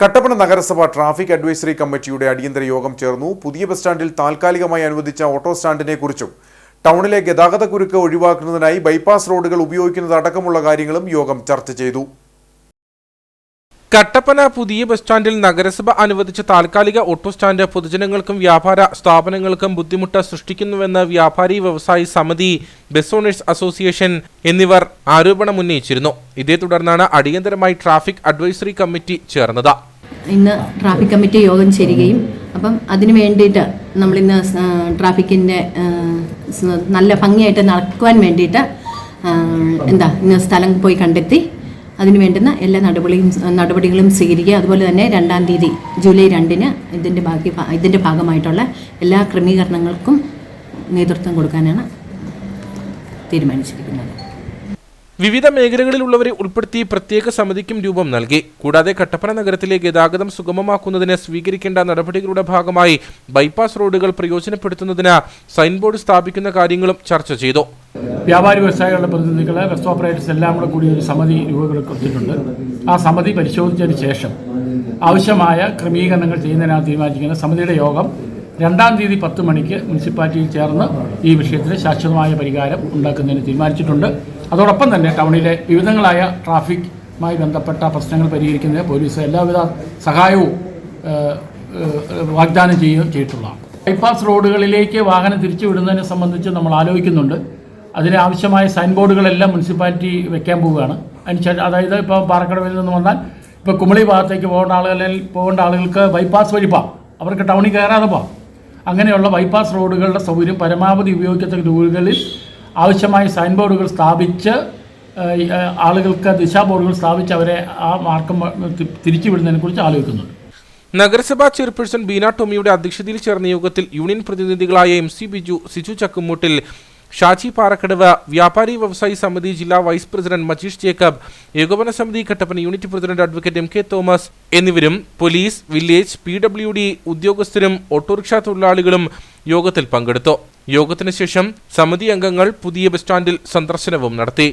കട്ടപ്പന നഗരസഭ traffic advisory കമ്മിറ്റിയുടെ അടിയന്തര യോഗം ചേർന്നു. പുതിയ ബസ് സ്റ്റാൻഡിൽ താൽക്കാലികമായി അനുവദിച്ച ഓട്ടോ സ്റ്റാൻഡിനെ കുറിച്ചും ടൗണിലെ ഗതാഗത കുരുക്ക് ഒഴിവാക്കുന്നതിനായി ബൈപ്പാസ് റോഡുകൾ ഉപയോഗിക്കുന്നത് അടക്കമുള്ള കാര്യങ്ങളും യോഗം ചർച്ച ചെയ്തു. കട്ടപ്പന പുതിയ ബസ് സ്റ്റാൻഡിൽ നഗരസഭ അനുവദിച്ച താൽക്കാലിക ഓട്ടോ സ്റ്റാൻഡ് പൊതുജനങ്ങൾക്കും വ്യാപാര സ്ഥാപനങ്ങൾക്കും ബുദ്ധിമുട്ട് സൃഷ്ടിക്കുന്നുവെന്ന് വ്യാപാരി വ്യവസായി സമിതി ബസ് ഓണേഴ്സ് അസോസിയേഷൻ എന്നിവർ ആരോപണം ഉന്നയിച്ചിരുന്നു. ഇതേ തുടർന്നാണ് അടിയന്തരമായി ട്രാഫിക് അഡ്വൈസറി കമ്മിറ്റി ചേർന്നത്. ഇന്ന് ട്രാഫിക് കമ്മിറ്റി യോഗം ചേരുകയും അപ്പം അതിനു വേണ്ടിയിട്ട് നമ്മളിന്ന് ട്രാഫിക്കിന്റെ നല്ല ഭംഗിയായിട്ട് നടക്കുവാൻ വേണ്ടിയിട്ട് എന്താ ഇന്ന് സ്ഥലം പോയി കണ്ടെത്തി. അതിന് വേണ്ടുന്ന എല്ലാ നടപടിയും നടപടികളും സ്വീകരിക്കുക. അതുപോലെ തന്നെ രണ്ടാം തീയതി ജൂലൈ രണ്ടിന് ഇതിന്റെ ബാക്കി ഇതിന്റെ ഭാഗമായിട്ടുള്ള എല്ലാ ക്രമീകരണങ്ങൾക്കും നേതൃത്വം കൊടുക്കാനാണ് തീരുമാനിച്ചിരിക്കുന്നത്. വിവിധ മേഖലകളിലുള്ളവരെ ഉൾപ്പെടുത്തി പ്രത്യേക സമിതിക്കും രൂപം നൽകി. കൂടാതെ കട്ടപ്പന നഗരത്തിലെ ഗതാഗതം സുഗമമാക്കുന്നതിന് സ്വീകരിക്കേണ്ട നടപടികളുടെ ഭാഗമായി ബൈപ്പാസ് റോഡുകൾ പ്രയോജനപ്പെടുത്തുന്നതിന് സൈൻ ബോർഡ് സ്ഥാപിക്കുന്ന കാര്യങ്ങളും ചർച്ച ചെയ്തു. വ്യാപാരി വ്യവസായികളുടെ പ്രതിനിധികളെ ബസ് ഓപ്പറേറ്റേഴ്സ് എല്ലാം കൂടെ കൂടി ഒരു സമിതി രൂപപ്പെടുത്തിയിട്ടുണ്ട് ആ സമിതി പരിശോധിച്ചതിന് ശേഷം ആവശ്യമായ ക്രമീകരണങ്ങൾ ചെയ്യുന്നതിനാണ് തീരുമാനിക്കുന്നത് സമിതിയുടെ യോഗം രണ്ടാം തീയതി പത്ത് മണിക്ക് മുനിസിപ്പാലിറ്റിയിൽ ചേർന്ന് ഈ വിഷയത്തിന് ശാശ്വതമായ പരിഹാരം ഉണ്ടാക്കുന്നതിന് തീരുമാനിച്ചിട്ടുണ്ട്. അതോടൊപ്പം തന്നെ ടൗണിലെ വിവിധങ്ങളായ ട്രാഫിക്കുമായി ബന്ധപ്പെട്ട പ്രശ്നങ്ങൾ പരിഹരിക്കുന്നതിന് പോലീസ് എല്ലാവിധ സഹായവും വാഗ്ദാനം ചെയ്യുകയും ചെയ്തിട്ടുള്ളതാണ്. ബൈപ്പാസ് റോഡുകളിലേക്ക് വാഹനം തിരിച്ചുവിടുന്നതിനെ സംബന്ധിച്ച് നമ്മൾ ആലോചിക്കുന്നുണ്ട്. അതിന് ആവശ്യമായ സൈൻ ബോർഡുകളെല്ലാം മുനിസിപ്പാലിറ്റി വെക്കാൻ പോവുകയാണ്. അതിന് അതായത് ഇപ്പോൾ പാറക്കടവിൽ നിന്ന് വന്നാൽ ഇപ്പോൾ കുമളി ഭാഗത്തേക്ക് പോകേണ്ട ആളുകളിൽ പോകേണ്ട ആളുകൾക്ക് ബൈപ്പാസ് വഴി പോകാം അവർക്ക് ടൗണിൽ കയറാതെ പോകാം അങ്ങനെയുള്ള ബൈപ്പാസ് റോഡുകളുടെ സൗകര്യം പരമാവധി ഉപയോഗിക്കത്തക്ക രൂപകളിൽ ആവശ്യമായ സൈൻ ബോർഡുകൾ സ്ഥാപിച്ച് ആളുകൾക്ക് ദിശാ ബോർഡുകൾ സ്ഥാപിച്ച് അവരെ ആ മാർക്കം വിടുന്നതിനെ തിരിച്ചുവിടുന്നതിനെക്കുറിച്ച് ആലോചിക്കുന്നുണ്ട്. നഗരസഭാ ചെയർപേഴ്സൺ ബീന ടോമിയുടെ അധ്യക്ഷതയിൽ ചേർന്ന യോഗത്തിൽ യൂണിയൻ പ്രതിനിധികളായ എം സി ബിജു സിജു ചക്കുമൂട്ടിൽ ഷാജി പാറക്കടവ് വ്യാപാരി വ്യവസായി സമിതി ജില്ലാ വൈസ് പ്രസിഡന്റ് മജീഷ് ജേക്കബ് ഏകോപന സമിതി Kattappana unit president advocate M K Thomas എന്നിവരും police village P W D ഉദ്യോഗസ്ഥരും ഓട്ടോറിക്ഷ തൊഴിലാളികളും യോഗത്തിൽ പങ്കെടുത്തു. യോഗത്തിന് ശേഷം സമിതി അംഗങ്ങൾ പുതിയ ബസ് സ്റ്റാൻഡിൽ സന്ദർശനവും നടത്തി.